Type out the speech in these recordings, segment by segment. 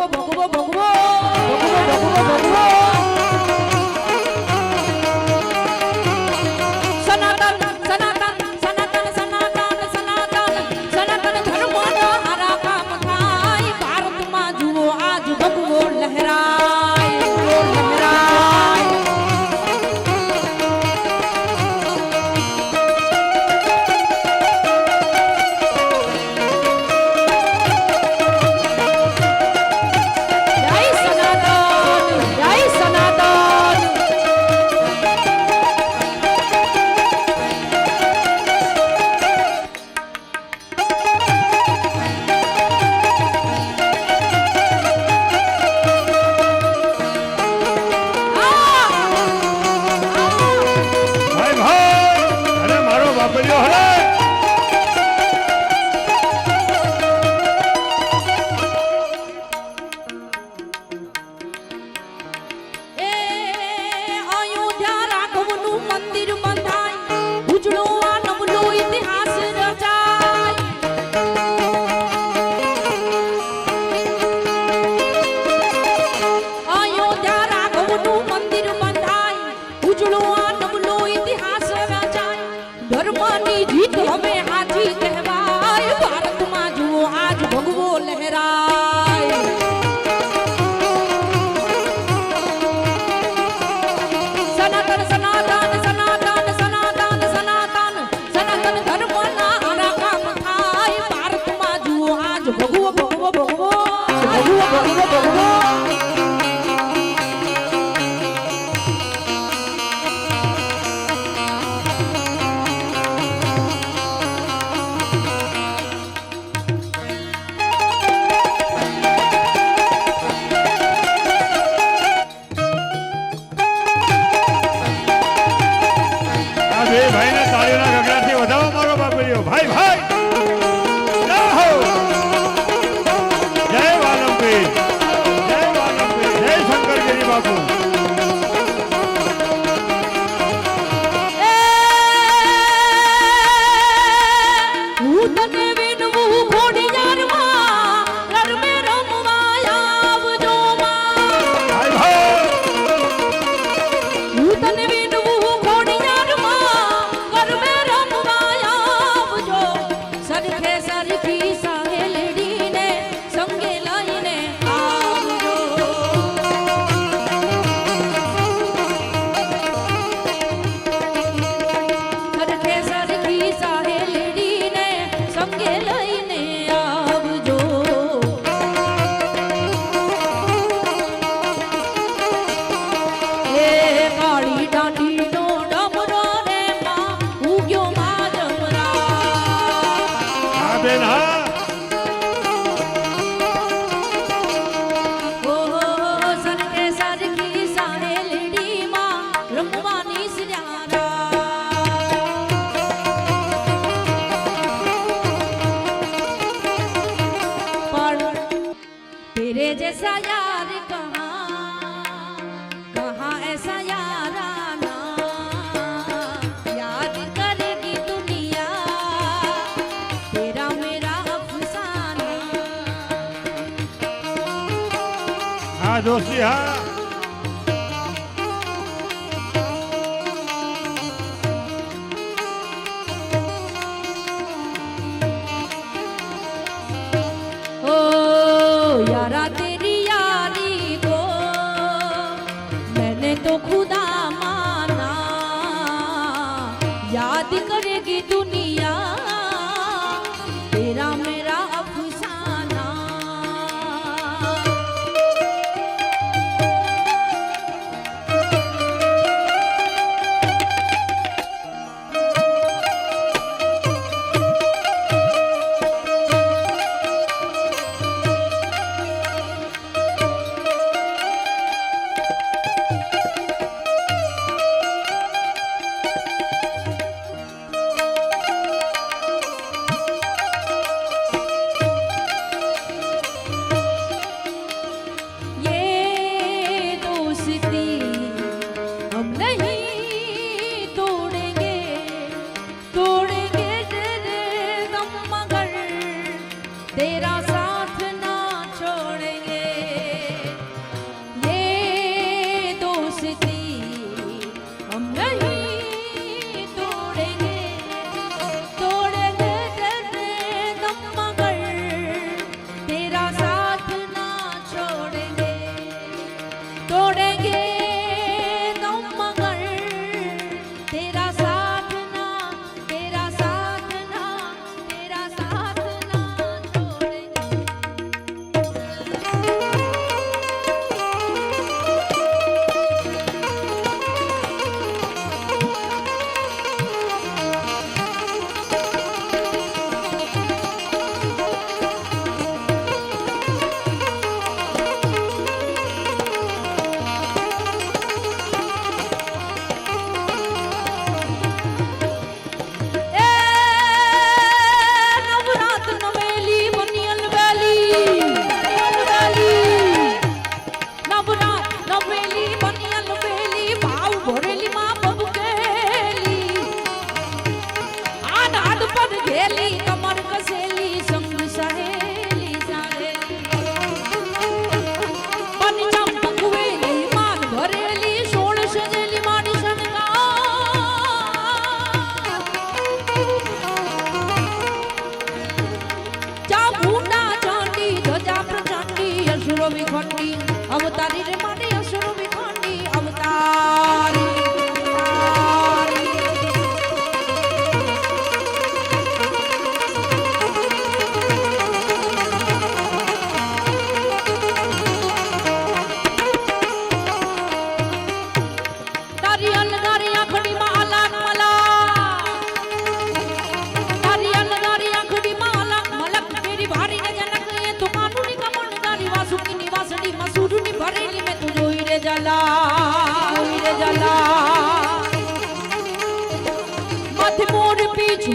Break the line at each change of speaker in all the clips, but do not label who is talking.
ભગવો ભગવો ભગવો ભગવો ભગવો ભગવો বলিও
হরে દોસ્તી હા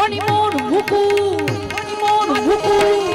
মণিমোর বুকু মণিমোর বুকু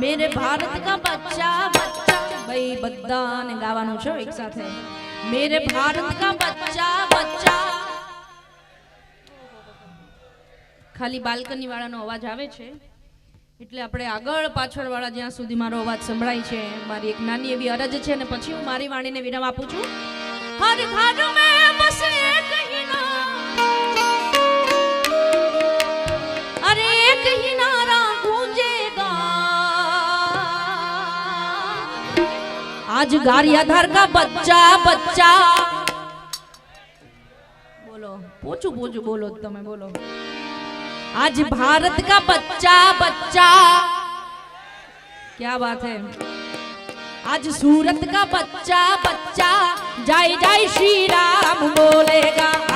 મેરે ભારત કા બચ્ચા બચ્ચા, ભાઈ બધાને ગાવાનું છે એક સાથે. મેરે ભારત કા બચ્ચા બચ્ચા. ખાલી બાલ્કની વાળાનો અવાજ આવે છે. એટલે આપણે આગળ પાછળવાળા જ્યાં સુધી મારો અવાજ સંભળાય છે, મારી એક નાની એવી અરજ છે અને પછી હું મારી વાણીને વિરામ આપું છું. હર आज गारियाधर का बच्चा बच्चा। बोलो। पोचू पोचू बोलो तुम्हें बोलो। आज भारत का बच्चा बच्चा। क्या बात है। आज सूरत का बच्चा बच्चा। जय जय श्री राम बोलेगा।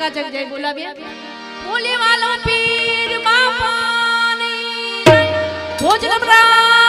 ચકાચક જય બોલાવીએ. બોલે વાલો પીર બાપાની ભોજન પ્રાણ